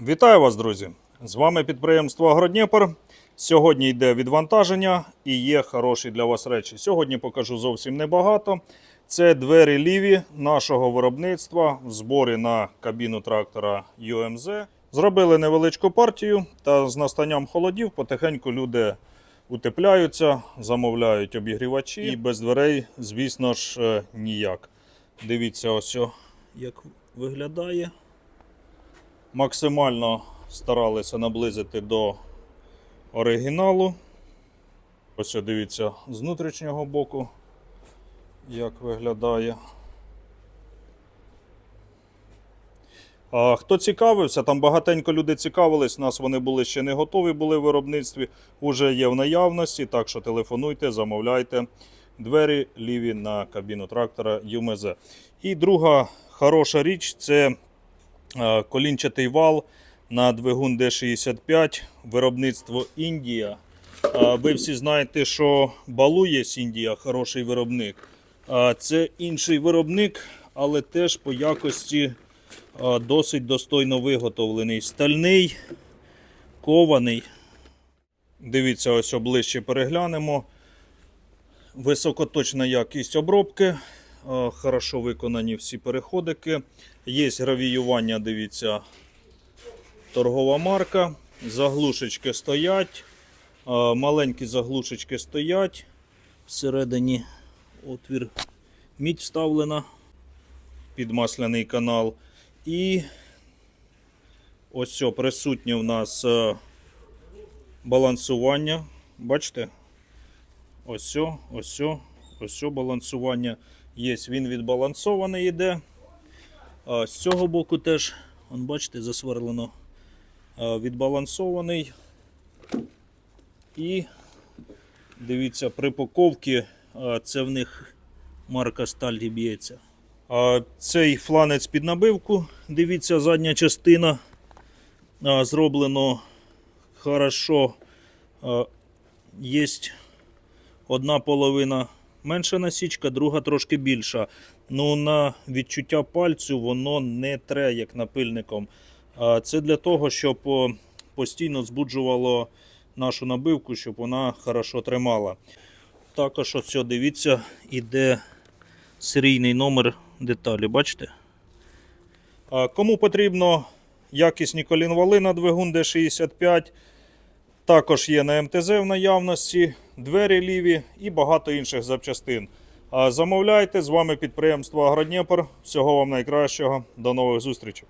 Вітаю вас, друзі! З вами підприємство Агродніпр. Сьогодні йде відвантаження і є хороші для вас речі. Сьогодні покажу зовсім небагато. Це двері ліві нашого виробництва в зборі на кабіну трактора UMZ. Зробили невеличку партію та з настанням холодів потихеньку люди утепляються, замовляють обігрівачі і без дверей, звісно ж, е, ніяк. Дивіться, ось як виглядає максимально старалися наблизити до оригіналу. Ось дивіться з внутрішнього боку, як виглядає. А хто цікавився, там багатенько люди цікавились, нас вони були ще не готові були в виробництві, уже є в наявності, так що телефонуйте, замовляйте. Двері ліві на кабіну трактора ЮМЗ. І друга хороша річ це колінчатий вал на двигун D65, виробництво Індія. Е, Ви всі знаєте, що Балу є Індія, хороший виробник. Е, Це інший виробник, але теж по якості е, досить достойно виготовлений. Стальний, кований. Дивіться, ось оближче переглянемо. Високоточна якість обробки. Хорошо виконані всі переходики. Є гравіювання, дивіться, торгова марка. Заглушечки стоять. Маленькі заглушечки стоять. Всередині отвір мідь вставлена під масляний канал. І ось що, присутнє в нас е, балансування. Бачите? Ось ось ось балансування. Є, він відбалансований йде. З цього боку теж, он, бачите, засверлено відбалансований. І дивіться, при поковці це в них марка сталі б'ється. Цей фланець під набивку, дивіться, задня частина зроблено хорошо. Є одна половина менша насічка, друга трошки більша. Ну, на відчуття пальцю воно не тре, як напильником. Це для того, щоб постійно збуджувало нашу набивку, щоб вона хорошо тримала. Також ось, дивіться, іде серійний номер деталі. Бачите? Кому потрібно якісні колінвали на двигун D65, також є на МТЗ в наявності, двері ліві і багато інших запчастин. Замовляйте з вами підприємство Агродніпр. Всього вам найкращого. До нових зустрічей.